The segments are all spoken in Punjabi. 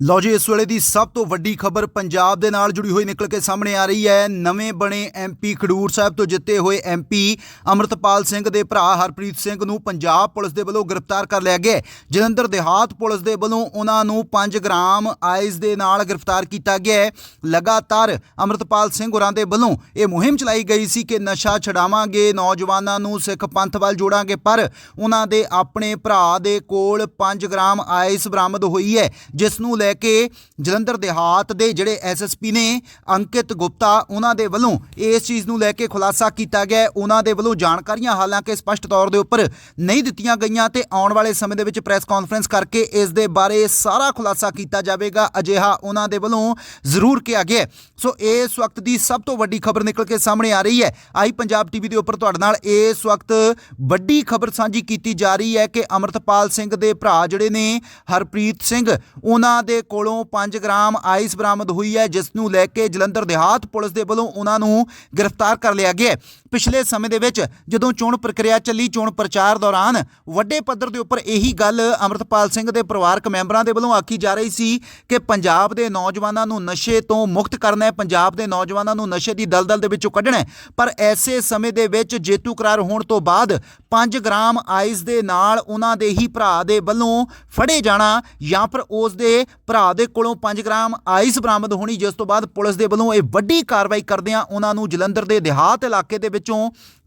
ਲਓ ਜੀ, ਇਸ ਵੇਲੇ ਦੀ ਸਭ ਤੋਂ ਵੱਡੀ ਖਬਰ ਪੰਜਾਬ ਦੇ ਨਾਲ ਜੁੜੀ ਹੋਈ ਨਿਕਲ ਕੇ ਸਾਹਮਣੇ ਆ ਰਹੀ ਹੈ। ਨਵੇਂ ਬਣੇ ਐਮਪੀ ਖਡੂਰ ਸਾਹਿਬ ਤੋਂ ਜਿੱਤੇ ਹੋਏ ਐਮਪੀ ਅਮਰਤਪਾਲ ਸਿੰਘ ਦੇ ਭਰਾ ਹਰਪ੍ਰੀਤ ਸਿੰਘ ਨੂੰ ਪੰਜਾਬ ਪੁਲਿਸ ਦੇ ਵੱਲੋਂ ਗ੍ਰਿਫਤਾਰ ਕਰ ਲਿਆ ਗਿਆ ਜਲੰਧਰ ਦੇਹਾਤ ਪੁਲਿਸ ਦੇ ਵੱਲੋਂ ਉਹਨਾਂ ਨੂੰ 5 ਗ੍ਰਾਮ ਆਇਸ ਦੇ ਨਾਲ ਗ੍ਰਿਫਤਾਰ ਕੀਤਾ ਗਿਆ ਲਗਾਤਾਰ ਅਮਰਤਪਾਲ ਸਿੰਘ ਹੋਰਾਂ ਦੇ ਵੱਲੋਂ ਇਹ ਮੁਹਿੰਮ ਚਲਾਈ ਗਈ ਸੀ ਕਿ ਨਸ਼ਾ ਛਡਾਵਾਂਗੇ, ਨੌਜਵਾਨਾਂ ਨੂੰ ਸਿੱਖ ਪੰਥ ਵੱਲ ਜੋੜਾਂਗੇ, ਪਰ ਉਹਨਾਂ ਦੇ ਆਪਣੇ ਭਰਾ ਦੇ ਕੋਲ 5 ਗ੍ਰਾਮ ਆਈਸ ਬਰਾਮਦ ਹੋਈ ਹੈ, ਜਿਸ ਨੂੰ ਲੈ ਕੇ ਜਲੰਧਰ ਦੇਹਾਤ ਦੇ ਜਿਹੜੇ ਐਸਐਸਪੀ ਨੇ ਅੰਕਿਤ ਗੁਪਤਾ, ਉਹਨਾਂ ਦੇ ਵੱਲੋਂ ਇਸ ਚੀਜ਼ ਨੂੰ ਲੈ ਕੇ ਖੁਲਾਸਾ ਕੀਤਾ ਗਿਆ ਉਹਨਾਂ ਦੇ ਵੱਲੋਂ ਜਾਣਕਾਰੀਆਂ ਹਾਲਾਂਕਿ ਸਪਸ਼ਟ ਤੌਰ ਦੇ ਉੱਪਰ ਨਹੀਂ ਦਿੱਤੀਆਂ ਗਈਆਂ ਤੇ ਆਉਣ ਵਾਲੇ ਸਮੇਂ ਦੇ ਵਿੱਚ ਪ੍ਰੈਸ ਕਾਨਫਰੰਸ ਕਰਕੇ ਇਸ ਦੇ ਬਾਰੇ ਸਾਰਾ ਖੁਲਾਸਾ ਕੀਤਾ ਜਾਵੇਗਾ। ਅਜਿਹਾ ਉਹਨਾਂ ਦੇ ਵੱਲੋਂ ਜ਼ਰੂਰ ਕਿਹਾ ਗਿਆ ਸੋ ਇਸ ਵਕਤ ਦੀ ਸਭ ਤੋਂ ਵੱਡੀ ਖਬਰ ਨਿਕਲ ਕੇ ਸਾਹਮਣੇ ਆ ਰਹੀ ਹੈ। ਆਈ ਪੰਜਾਬ ਟੀਵੀ ਦੇ ਉੱਪਰ ਤੁਹਾਡੇ ਨਾਲ ਇਸ ਵਕਤ ਵੱਡੀ ਖਬਰ ਸਾਂਝੀ ਕੀਤੀ ਜਾ ਰਹੀ ਹੈ ਕਿ ਅਮਰਤਪਾਲ ਸਿੰਘ ਦੇ ਭਰਾ ਜਿਹੜੇ ਨੇ ਹਰਪ੍ਰੀਤ ਸਿੰਘ, ਉਹਨਾਂ ਦੇ ਕੋਲੋਂ 5 ਗ੍ਰਾਮ ਆਈਸ ਬਰਾਮਦ ਹੋਈ ਹੈ, ਜਿਸ ਨੂੰ ਲੈ ਕੇ ਜਲੰਧਰ ਦੇਹਾਤ ਪੁਲਿਸ ਦੇ ਵੱਲੋਂ ਉਹਨਾਂ ਨੂੰ ਗ੍ਰਿਫਤਾਰ ਕਰ ਲਿਆ ਗਿਆ ਪਿਛਲੇ ਸਮੇਂ ਦੇ ਵਿੱਚ ਜਦੋਂ ਚੋਣ ਪ੍ਰਕਿਰਿਆ ਚੱਲੀ, ਚੋਣ ਪ੍ਰਚਾਰ ਦੌਰਾਨ ਵੱਡੇ ਪੱਧਰ ਦੇ ਉੱਪਰ ਇਹੀ ਗੱਲ ਅਮਰਤਪਾਲ ਸਿੰਘ ਦੇ ਪਰਿਵਾਰਕ ਮੈਂਬਰਾਂ ਦੇ ਵੱਲੋਂ ਆਖੀ ਜਾ ਰਹੀ ਸੀ ਕਿ ਪੰਜਾਬ ਦੇ ਨੌਜਵਾਨਾਂ ਨੂੰ ਨਸ਼ੇ ਤੋਂ ਮੁਕਤ ਕਰਨਾ ਹੈ, ਪੰਜਾਬ ਦੇ ਨੌਜਵਾਨਾਂ ਨੂੰ ਨਸ਼ੇ ਦੀ ਦਲਦਲ ਦੇ ਵਿੱਚੋਂ ਕੱਢਣਾ ਹੈ। ਪਰ ਐਸੇ ਸਮੇਂ ਦੇ ਵਿੱਚ ਜੇਤੂ ਕਰਾਰ ਹੋਣ ਤੋਂ ਬਾਅਦ 5 ਗ੍ਰਾਮ ਆਈਸ ਦੇ ਨਾਲ ਉਹਨਾਂ ਦੇ ਹੀ ਭਰਾ ਦੇ ਵੱਲੋਂ ਫੜੇ ਜਾਣਾ ਜਾਂ ਫਿਰ ਉਸ ਦੇ ਭਰਾ ਦੇ ਕੋਲੋਂ 5 ਗ੍ਰਾਮ ਆਈਸ ਬਰਾਮਦ ਹੋਣੀ ਜਿਸ ਤੋਂ ਬਾਅਦ ਪੁਲਿਸ ਦੇ ਵੱਲੋਂ ਇਹ ਵੱਡੀ ਕਾਰਵਾਈ ਕਰਦਿਆਂ ਉਹਨਾਂ ਨੂੰ ਜਲੰਧਰ ਦੇ ਦਿਹਾਤ ਇਲਾਕੇ ਦੇ ਵਿੱਚੋਂ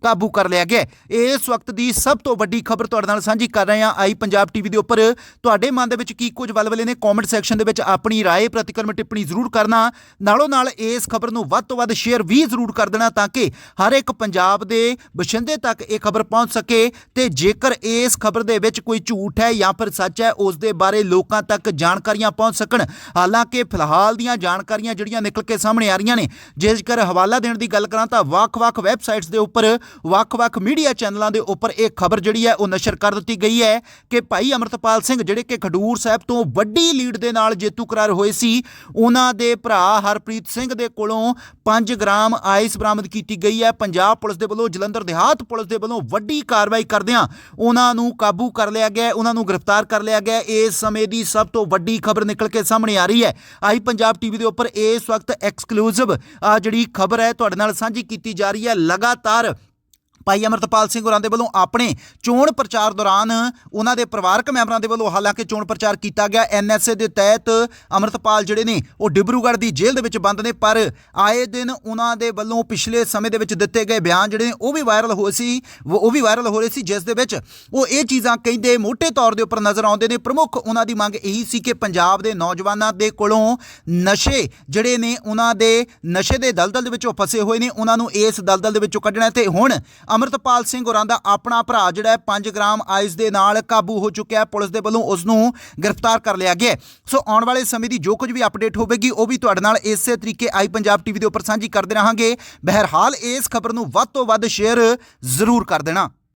ਕਾਬੂ ਕਰ ਲਿਆ ਗਿਆ ਹੈ। ਇਸ ਵਕਤ ਦੀ ਸਭ ਤੋਂ ਵੱਡੀ ਖਬਰ ਤੁਹਾਡੇ ਨਾਲ ਸਾਂਝੀ ਕਰ ਰਹੇ ਹਾਂ ਆਈ ਪੰਜਾਬ ਟੀਵੀ ਦੇ ਉੱਪਰ ਤੁਹਾਡੇ ਮਨ ਦੇ ਵਿੱਚ ਕੀ ਕੁਝ ਵਲਵਲੇ ਨੇ ਕਮੈਂਟ ਸੈਕਸ਼ਨ ਦੇ ਵਿੱਚ ਆਪਣੀ رائے ਪ੍ਰਤੀਕਰਮ ਟਿੱਪਣੀ ਜ਼ਰੂਰ ਕਰਨਾ ਨਾਲੋਂ ਨਾਲ ਇਸ ਖਬਰ ਨੂੰ ਵੱਧ ਤੋਂ ਵੱਧ ਸ਼ੇਅਰ ਵੀ ਜ਼ਰੂਰ ਕਰ ਦੇਣਾ ਤਾਂ ਕਿ ਹਰ ਇੱਕ ਪੰਜਾਬ ਦੇ ਬਸ਼ਿੰਦੇ ਤੱਕ ਇਹ ਖਬਰ ਪਹੁੰਚ ਸਕੇ ਤੇ ਜੇਕਰ ਇਸ ਖਬਰ ਦੇ ਵਿੱਚ ਕੋਈ ਝੂਠ ਹੈ ਜਾਂ ਫਿਰ ਸੱਚ ਹੈ, ਉਸ ਦੇ ਬਾਰੇ ਲੋਕਾਂ ਤੱਕ ਜਾਣਕਾਰੀਆਂ ਪਹੁੰਚ ਸਕਣ। ਹਾਲਾਂਕਿ ਫਿਲਹਾਲ ਦੀਆਂ ਜਾਣਕਾਰੀਆਂ ਜਿਹੜੀਆਂ ਨਿਕਲ ਕੇ ਸਾਹਮਣੇ ਆ ਰਹੀਆਂ ਨੇ, ਜੇਕਰ ਹਵਾਲਾ ਦੇਣ ਦੀ ਗੱਲ ਕਰਾਂ ਤਾਂ ਵੱਖ-ਵੱਖ ਵੈਬਸਾਈਟਸ ਦੇ ਉੱਪਰ, ਵੱਖ-ਵੱਖ ਮੀਡੀਆ ਚੈਨਲਾਂ ਦੇ ਉੱਪਰ ਇਹ ਖਬਰ ਜਿਹੜੀ ਹੈ, ਉਹ ਨਸ਼ਰ ਕਰ ਦਿੱਤੀ ਗਈ ਹੈ ਕਿ ਭਾਈ ਅਮਰਤਪਾਲ ਸਿੰਘ ਜਿਹੜੇ ਕਿ ਖਡੂਰ ਸਾਹਿਬ ਤੋਂ ਵੱਡੀ ਲੀਡ ਦੇ ਨਾਲ ਜੇਤੂ ਕਰਾਰ ਹੋਏ ਸੀ, ਉਹਨਾਂ ਦੇ ਭਰਾ ਹਰਪ੍ਰੀਤ ਸਿੰਘ ਦੇ ਕੋਲੋਂ 5 ਗ੍ਰਾਮ ਆਈਸ ਬਰਾਮਦ ਕੀਤੀ ਗਈ ਹੈ। ਪੰਜਾਬ ਪੁਲਿਸ ਦੇ ਵੱਲੋਂ ਜਲੰਧਰ ਦੇਹਾਤ ਪੁਲਿਸ ਦੇ ਵੱਲੋਂ ਵੱਡੀ ਕਾਰਵਾਈ ਕਰਦਿਆਂ ਉਹਨਾਂ ਨੂੰ ਕਾਬੂ ਕਰ ਲਿਆ ਗਿਆ ਉਹਨਾਂ ਨੂੰ ਗ੍ਰਿਫਤਾਰ ਕਰ ਲਿਆ ਗਿਆ ਇਸ ਸਮੇਂ ਦੀ ਸਭ ਤੋਂ ਵੱਡੀ ਖਬਰ ਨਿਕਲ ਕੇ ਸਾਹਮਣੇ ਆ ਰਹੀ ਹੈ। ਆਈ ਪੰਜਾਬ ਟੀਵੀ ਦੇ ਉੱਪਰ ਇਸ ਵਕਤ ਐਕਸਕਲੂਸਿਵ ਆ ਜਿਹੜੀ ਖਬਰ ਹੈ, ਤੁਹਾਡੇ ਨਾਲ ਸਾਂਝੀ ਕੀਤੀ ਜਾ ਰਹੀ ਹੈ। ਲਗਾਤਾਰ ਭਾਈ ਅਮਰਤਪਾਲ ਸਿੰਘ ਹੋਰਾਂ ਦੇ ਵੱਲੋਂ ਆਪਣੇ ਚੋਣ ਪ੍ਰਚਾਰ ਦੌਰਾਨ ਉਹਨਾਂ ਦੇ ਪਰਿਵਾਰਕ ਮੈਂਬਰਾਂ ਦੇ ਵੱਲੋਂ ਹਾਲਾਂਕਿ ਚੋਣ ਪ੍ਰਚਾਰ ਕੀਤਾ ਗਿਆ। ਐਨਐਸਏ ਦੇ ਤਹਿਤ ਅਮਰਤਪਾਲ ਜਿਹੜੇ ਨੇ, ਉਹ ਡਿਬਰੂਗੜ੍ਹ ਦੀ ਜੇਲ੍ਹ ਦੇ ਵਿੱਚ ਬੰਦ ਨੇ, ਪਰ ਆਏ ਦਿਨ ਉਹਨਾਂ ਦੇ ਵੱਲੋਂ ਪਿਛਲੇ ਸਮੇਂ ਦੇ ਵਿੱਚ ਦਿੱਤੇ ਗਏ ਬਿਆਨ ਜਿਹੜੇ ਨੇ, ਉਹ ਵੀ ਵਾਇਰਲ ਹੋਏ ਸੀ ਉਹ ਉਹ ਵੀ ਵਾਇਰਲ ਹੋ ਰਹੇ ਸੀ, ਜਿਸ ਦੇ ਵਿੱਚ ਉਹ ਇਹ ਚੀਜ਼ਾਂ ਕਹਿੰਦੇ ਮੋٹے ਤੌਰ ਦੇ ਉੱਪਰ ਨਜ਼ਰ ਆਉਂਦੇ ਨੇ। ਪ੍ਰਮੁੱਖ ਉਹਨਾਂ ਦੀ ਮੰਗ ਇਹੀ ਸੀ ਕਿ ਪੰਜਾਬ ਦੇ ਨੌਜਵਾਨਾਂ ਦੇ ਕੋਲੋਂ ਨਸ਼ੇ ਜਿਹੜੇ ਨੇ, ਉਹਨਾਂ ਦੇ ਨਸ਼ੇ ਦੇ ਦਲਦਲ ਦੇ ਵਿੱਚੋਂ ਫਸੇ ਹੋਏ ਨੇ, ਉਹਨਾਂ ਨੂੰ ਇਸ ਦਲਦਲ ਦੇ ਵਿੱਚੋਂ ਕੱਢਣਾ ਹੈ ਤੇ ਹੁਣ ਅਮਰਤਪਾਲ ਸਿੰਘ ਹੋਰਾਂ ਦਾ ਆਪਣਾ ਭਰਾ ਜਿਹੜਾ ਹੈ 5 ਗ੍ਰਾਮ ਆਈਸ ਦੇ ਨਾਲ ਕਾਬੂ ਹੋ ਚੁੱਕਿਆ ਪੁਲਿਸ ਦੇ ਵੱਲੋਂ ਉਸ ਨੂੰ ਗ੍ਰਿਫਤਾਰ ਕਰ ਲਿਆ ਗਿਆ ਸੋ ਆਉਣ ਵਾਲੇ ਸਮੇਂ ਦੀ ਜੋ ਕੁਝ ਵੀ ਅਪਡੇਟ ਹੋਵੇਗੀ, ਉਹ ਵੀ ਤੁਹਾਡੇ ਨਾਲ ਇਸੇ ਤਰੀਕੇ ਆਈ ਪੰਜਾਬ ਟੀਵੀ ਦੇ ਉੱਪਰ ਸਾਂਝੀ ਕਰਦੇ ਰਹਾਂਗੇ। ਬਹਿਰਹਾਲ ਇਸ ਖਬਰ ਨੂੰ ਵੱਧ ਤੋਂ ਵੱਧ ਸ਼ੇਅਰ ਜ਼ਰੂਰ ਕਰ ਦੇਣਾ।